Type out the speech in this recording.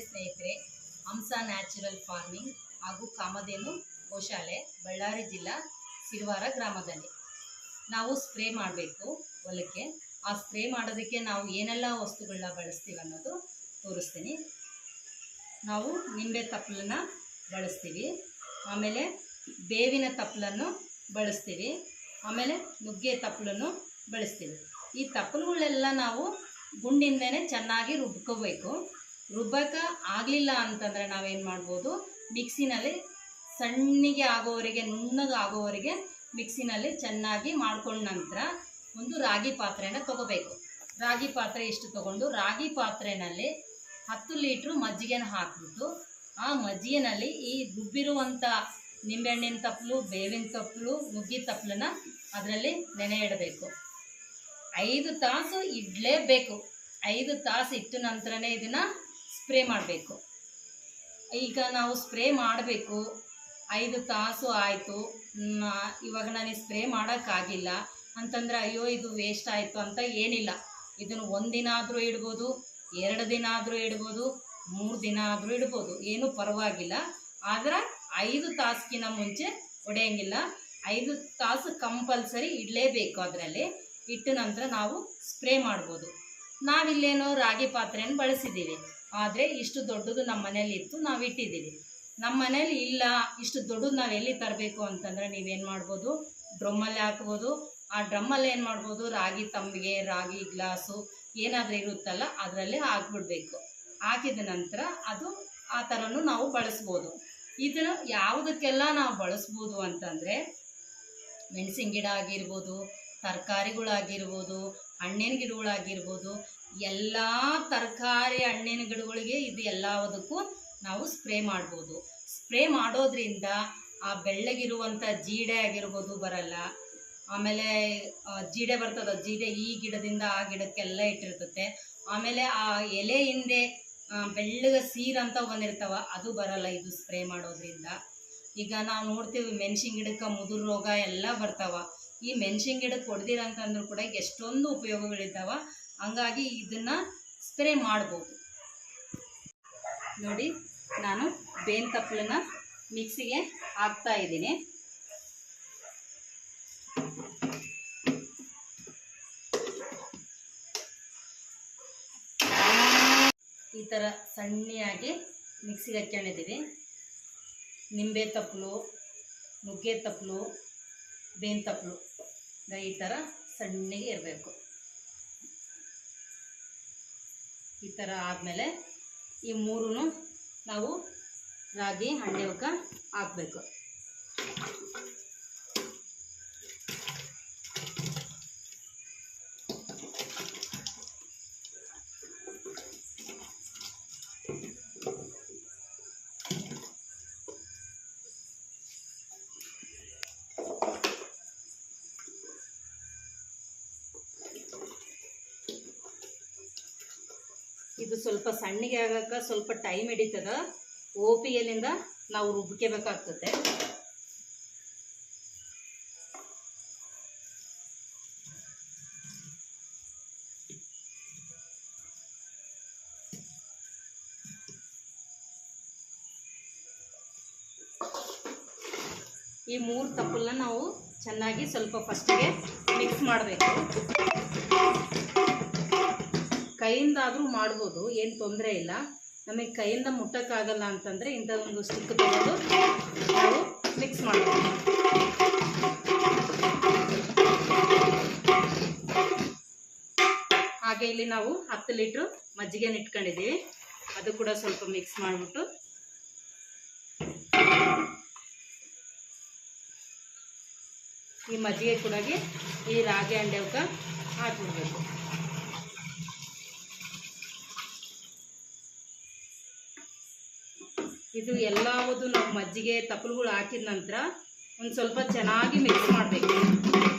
ಸ್ನೇಹಿತರೆ, ಹಂಸ natural farming ಹಾಗೂ ಕಾಮಧೇನು ಗೋಶಾಲೆ, ಬಳ್ಳಾರಿ ಜಿಲ್ಲಾ ಸಿರುವಾರ ಗ್ರಾಮದಲ್ಲಿ. ನಾವು ಸ್ಪ್ರೇ ಮಾಡಬೇಕು ಹೊಲಕ್ಕೆ. ಆ ಸ್ಪ್ರೇ ಮಾಡೋದಕ್ಕೆ ನಾವು ಏನೆಲ್ಲ ವಸ್ತುಗಳನ್ನ ಬಳಸ್ತೀವಿ ಅನ್ನೋದು ತೋರಿಸ್ತೀನಿ. ನಾವು ನಿಂಬೆ ತಪ್ಪಲನ್ನ ಬಳಸ್ತೀವಿ. ಆಮೇಲೆ ಬೇವಿನ ತಪ್ಪಲನ್ನು ಬಳಸ್ತೀವಿ. ಆಮೇಲೆ ನುಗ್ಗೆ ತಪ್ಪಲನ್ನು ಬಳಸ್ತೀವಿ. ಈ ತಪ್ಪಲುಗಳೆಲ್ಲ ನಾವು ಗುಂಡಿಂದನೇ ಚೆನ್ನಾಗಿ ರುಬ್ಕೋಬೇಕು. ರುಬ್ಬಕ್ಕೆ ಆಗಲಿಲ್ಲ ಅಂತಂದರೆ ನಾವೇನು ಮಾಡ್ಬೋದು? ಮಿಕ್ಸಿನಲ್ಲಿ ಸಣ್ಣಗೆ ಆಗೋವರೆಗೆ, ನುಣ್ಣಗೆ ಆಗೋವರೆಗೆ ಮಿಕ್ಸಿನಲ್ಲಿ ಚೆನ್ನಾಗಿ ಮಾಡ್ಕೊಂಡ ನಂತರ ಒಂದು ರಾಗಿ ಪಾತ್ರೆನ ತಗೋಬೇಕು. ರಾಗಿ ಪಾತ್ರೆ ಇಷ್ಟು ತಗೊಂಡು? ರಾಗಿ ಪಾತ್ರೆನಲ್ಲಿ ಹತ್ತು ಲೀಟ್ರು ಮಜ್ಜಿಗೆನ ಹಾಕ್ಬಿಟ್ಟು, ಆ ಮಜ್ಜಿಗೆನಲ್ಲಿ ಈ ರುಬ್ಬಿರುವಂಥ ನಿಂಬೆಹಣ್ಣಿನ ತಪ್ಪಲು, ಬೇವಿನ ತಪ್ಪಲು, ನುಗ್ಗಿ ತಪ್ಪಲನ್ನ ಅದರಲ್ಲಿ ನೆನೆ ಇಡಬೇಕು. ಐದು ತಾಸು ಇಡಲೇಬೇಕು. ಐದು ತಾಸು ಇಟ್ಟ ನಂತರನೇ ಇದನ್ನು ಸ್ಪ್ರೇ ಮಾಡಬೇಕು. ಈಗ ನಾವು ಸ್ಪ್ರೇ ಮಾಡಬೇಕು. ಐದು ತಾಸು ಆಯಿತು. ಇವಾಗ ನನಗೆ ಸ್ಪ್ರೇ ಮಾಡೋಕ್ಕಾಗಿಲ್ಲ. ಅಂತಂದರೆ ಅಯ್ಯೋ, ಇದು ವೇಸ್ಟ್ ಆಯಿತು ಅಂತ ಏನಿಲ್ಲ. ಇದನ್ನು ಒಂದಿನ ಆದರೂ ಇಡ್ಬೋದು, ಎರಡು ದಿನ ಆದರೂ ಇಡ್ಬೋದು, ಮೂರು ದಿನ ಆದರೂ ಇಡ್ಬೋದು. ಏನೂ ಪರವಾಗಿಲ್ಲ. ಆದ್ರೆ ಐದು ತಾಸಿಗಿನ ಮುಂಚೆ ಹೊಡೆಯಂಗಿಲ್ಲ. ಐದು ತಾಸು ಕಂಪಲ್ಸರಿ ಇಡಲೇಬೇಕು ಅದರಲ್ಲಿ. ಇಟ್ಟ ನಂತರ ನಾವು ಸ್ಪ್ರೇ ಮಾಡ್ಬೋದು. ನಾವಿಲ್ಲೇನೋ ರಾಗಿ ಪಾತ್ರೆಯನ್ನು ಬಳಸಿದ್ದೀವಿ. ಆದರೆ ಇಷ್ಟು ದೊಡ್ಡದು ನಮ್ಮ ಮನೇಲಿ ಇತ್ತು, ನಾವು ಇಟ್ಟಿದ್ದೀವಿ. ನಮ್ಮ ಮನೇಲಿ ಇಲ್ಲ, ಇಷ್ಟು ದೊಡ್ಡದು ನಾವು ಎಲ್ಲಿ ತರಬೇಕು ಅಂತಂದರೆ ನೀವೇನು ಮಾಡ್ಬೋದು? ಡ್ರಮ್ಮಲ್ಲಿ ಹಾಕ್ಬೋದು. ಆ ಡ್ರಮ್ಮಲ್ಲಿ ಏನು ಮಾಡ್ಬೋದು? ರಾಗಿ ತಂಬಿಗೆ, ರಾಗಿ ಗ್ಲಾಸು ಏನಾದರೂ ಇರುತ್ತಲ್ಲ, ಅದರಲ್ಲಿ ಹಾಕ್ಬಿಡ್ಬೇಕು. ಹಾಕಿದ ನಂತರ ಅದು ಆ ಥರನೂ ನಾವು ಬಳಸ್ಬೋದು. ಇದನ್ನು ಯಾವುದಕ್ಕೆಲ್ಲ ನಾವು ಬಳಸ್ಬೋದು ಅಂತಂದರೆ ಮೆಣಸಿನ ಗಿಡ ಆಗಿರ್ಬೋದು, ತರಕಾರಿಗಳಾಗಿರ್ಬೋದು, ಹಣ್ಣಿನ ಗಿಡಗಳಾಗಿರ್ಬೋದು ಎಲ್ಲ ತರಕಾರಿ ಹಣ್ಣಿನ ಗಿಡಗಳಿಗೆ ಇದು ಎಲ್ಲದಕ್ಕೂ ನಾವು ಸ್ಪ್ರೇ ಮಾಡ್ಬೋದು. ಸ್ಪ್ರೇ ಮಾಡೋದ್ರಿಂದ ಆ ಬೆಳ್ಳಗಿರುವಂಥ ಜೀಡೆ ಆಗಿರ್ಬೋದು ಬರಲ್ಲ. ಆಮೇಲೆ ಜೀಡೆ ಬರ್ತದ, ಜೀಡೆ ಈ ಗಿಡದಿಂದ ಆ ಗಿಡಕ್ಕೆಲ್ಲ ಇಟ್ಟಿರ್ತತೆ. ಆಮೇಲೆ ಆ ಎಲೆ ಹಿಂದೆ ಬೆಳ್ಳಗ ಸೀರ್ ಅಂತ ಬಂದಿರ್ತಾವ ಅದು ಬರಲ್ಲ ಇದು ಸ್ಪ್ರೇ ಮಾಡೋದ್ರಿಂದ. ಈಗ ನಾವು ನೋಡ್ತೀವಿ ಮೆಣಸಿನ ಗಿಡಕ್ಕೆ ಮುದುರು ರೋಗ ಎಲ್ಲ ಬರ್ತಾವ. ಈ ಮೆಣಸಿನ ಗಿಡಕ್ಕೆ ಹೊಡೆದಿರಂತಂದ್ರೂ ಕೂಡ ಎಷ್ಟೊಂದು ಉಪಯೋಗಗಳಿದ್ದಾವ. ಹಂಗಾಗಿ ಇದನ್ನು ಸ್ಪ್ರೇ ಮಾಡ್ಬೋದು. ನೋಡಿ, ನಾನು ಬೇನ್ ತಪ್ಪಲನ್ನ ಮಿಕ್ಸಿಗೆ ಹಾಕ್ತಾ ಇದ್ದೀನಿ. ಈ ಥರ ಸಣ್ಣಯಾಗಿ ಮಿಕ್ಸಿಗೆ ಹಾಕ್ಕೊಂಡಿದ್ದೀವಿ. ನಿಂಬೆ ತಪ್ಪಲು, ನುಗ್ಗೆ ತಪ್ಪಲು ಬೇನ್ ತಪ್ಪಲು, ಈ ಥರ ಸಣ್ಣಗೆ ಇರಬೇಕು. ಈ ಥರ ಆದಮೇಲೆ ಈ ಮೂರೂ ನಾವು ರಾಗಿ ಹಣ್ಣೆವಕ್ಕ ಹಾಕಬೇಕು. ಇದು ಸ್ವಲ್ಪ ಸಣ್ಣಗೆ ಆಗಕ್ಕೆ ಸ್ವಲ್ಪ ಟೈಮ್ ಹಿಡಿತದ. ಓ ಪಿ ಎಲ್ಲಿಂದ ನಾವು ರುಬ್ಕೋಬೇಕಾಗ್ತದೆ ಈ ಮೂರು ತಪ್ಪಲನ್ನ ನಾವು ಚೆನ್ನಾಗಿ ಸ್ವಲ್ಪ ಫಸ್ಟಿಗೆ ಮಿಕ್ಸ್ ಮಾಡಬೇಕು. ಕೈಯಿಂದಾದರೂ ಮಾಡ್ಬೋದು, ಏನು ತೊಂದರೆ ಇಲ್ಲ. ನಮಗೆ ಕೈಯಿಂದ ಮುಟ್ಟೋಕ್ಕಾಗಲ್ಲ ಅಂತಂದರೆ ಇಂಥ ಒಂದು ಸ್ಟಿಕ್ ತಗೊಂಡು ನಾವು ಮಿಕ್ಸ್ ಮಾಡ್ಬೋದು. ಹಾಗೆ ಇಲ್ಲಿ ನಾವು ಹತ್ತು ಲೀಟ್ರು ಮಜ್ಜಿಗೆನ ಇಟ್ಕೊಂಡಿದ್ದೀವಿ. ಅದು ಕೂಡ ಸ್ವಲ್ಪ ಮಿಕ್ಸ್ ಮಾಡಿಬಿಟ್ಟು. ಈ ಮಜ್ಜಿಗೆ ಕೂಡ ಈ ರಾಗಿ ಅಂಡೆ ಹಾಕ್ಬಿಡ್ಬೇಕು. ಇದು ಎಲ್ಲವುದು ನಾವು ಮಜ್ಜಿಗೆ ತಪ್ಪಲುಗಳು ಹಾಕಿದ ನಂತರ ಒಂದು ಸ್ವಲ್ಪ ಚೆನ್ನಾಗಿ ಮಿಕ್ಸ್ ಮಾಡಬೇಕು.